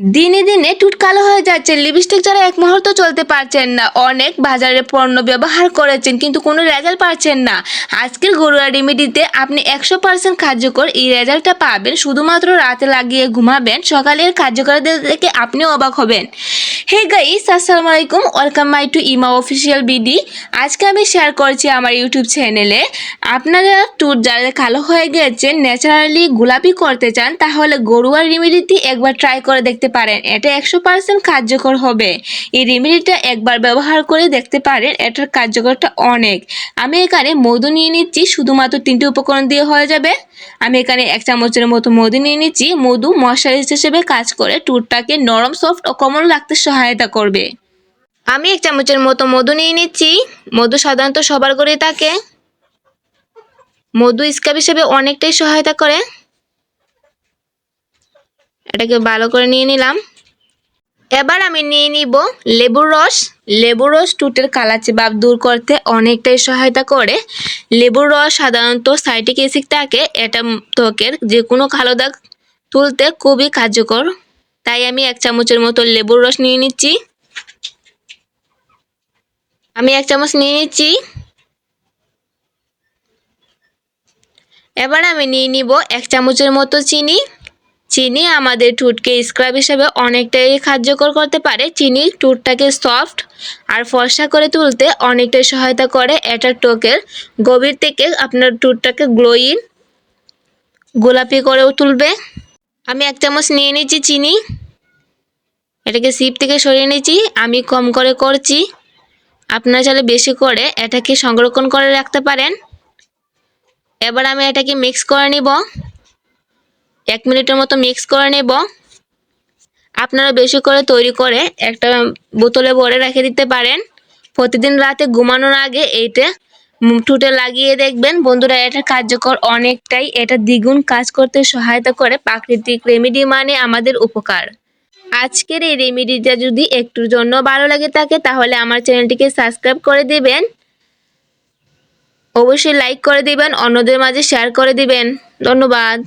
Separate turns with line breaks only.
দিনে দিনে টুট কালো হয়ে যাচ্ছে। লিপস্টিক যারা এক মুহূর্ত চলতে পারছেন না। অনেক বাজারে পণ্য ব্যবহার করেছেন, কিন্তু কোনো রেজাল্ট পাচ্ছেন না। আজকের গরুয়া রেমেডিতে আপনি একশো পার্সেন্ট কার্যকর এই রেজাল্টটা পাবেন। শুধুমাত্র রাতে লাগিয়ে ঘুমাবেন সকালের কার্যকারিতা দেখে আপনিও অবাক হবেন। হে গাইস আসসালামু আলাইকুম। Welcome my to Ima official BD আজকে আমি শেয়ার করছি আমার ইউটিউব চ্যানেলে আপনারা টুট যারা কালো হয়ে গেছেন ন্যাচারালি গোলাপি করতে চান, তাহলে গরুয়ার রেমেডিটি একবার ট্রাই করে দেখতে পারেন। এটা একশো পার্সেন্ট কার্যকর হবে। এই রেমেডিটা একবার ব্যবহার করে দেখতে পারেন, এটার কার্যকরটা অনেক। আমি এখানে মধু নিয়ে নিচ্ছি, শুধুমাত্র তিনটি উপকরণ দিয়ে হয়ে যাবে। আমি এখানে এক চামচের মতো মধু নিয়ে নিচ্ছি। মধু মশারিজ হিসেবে কাজ করে টুটটাকে নরম সফট ও কোমল রাখতে সহায়তা করবে। আমি এক চামচের মতো মধু নিয়ে নিচ্ছি। মধু সাধারণত সবার ঘরেই থাকে। মধু স্কাব হিসেবে অনেকটাই সহায়তা করে। এটাকে ভালো করে নিয়ে নিলাম। এবার আমি নিয়ে নিব লেবুর রস। লেবুর রস টুটের কালাচে ভাব দূর করতে অনেকটাই সহায়তা করে। লেবুর রস সাধারণত সাইটিক অ্যাসিড থাকে, এটা ত্বকের যে কোনো কালো দাগ তুলতে খুবই কার্যকর। তাই আমি এক চামচের মতো লেবুর রস নিয়ে নিচ্ছি। আমি এক চামচ নিয়ে নিচ্ছি। এবার আমি নিয়ে নিব এক চামচের মতো চিনি। চিনি আমাদের টুটকে স্ক্রাব হিসেবে অনেকটাই কার্যকর করতে পারে। চিনি টুটটাকে সফট আর ফর্সা করে তুলতে অনেকটাই সহায়তা করে। এটা টোকের গভীর থেকে আপনার টুটটাকে গ্লোয়িং গোলাপি করেও তুলবে। আমি এক চামচ নিয়ে নিচ্ছি চিনি। এটাকে সিপ থেকে সরিয়ে নিচ্ছি। আমি কম করে করছি। আপনারা চাইলে বেশি করে এটাকে সংরক্ষণ করে রাখতে পারেন। এবার আমি এটাকে মিক্স করে নিব। এক মিনিটের মতো মিক্স করে নেব। আপনারা বেশি করে তৈরি করে একটা বোতলে ভরে রেখে দিতে পারেন। প্রতিদিন রাতে ঘুমানোর আগে এইটা ঠুটে লাগিয়ে দেখবেন। বন্ধুরা, এটা কার্যকর অনেকটাই। এটা দ্বিগুণ কাজ করতে সহায়তা করে। প্রাকৃতিক রেমেডি মানে আমাদের উপকার। আজকের এই রেমেডিটা যদি একটুর জন্য ভালো লাগে থাকে, তাহলে আমার চ্যানেলটিকে সাবস্ক্রাইব করে দিবেন। অবশ্যই লাইক করে দিবেন। অন্যদের মাঝে শেয়ার করে দিবেন। ধন্যবাদ।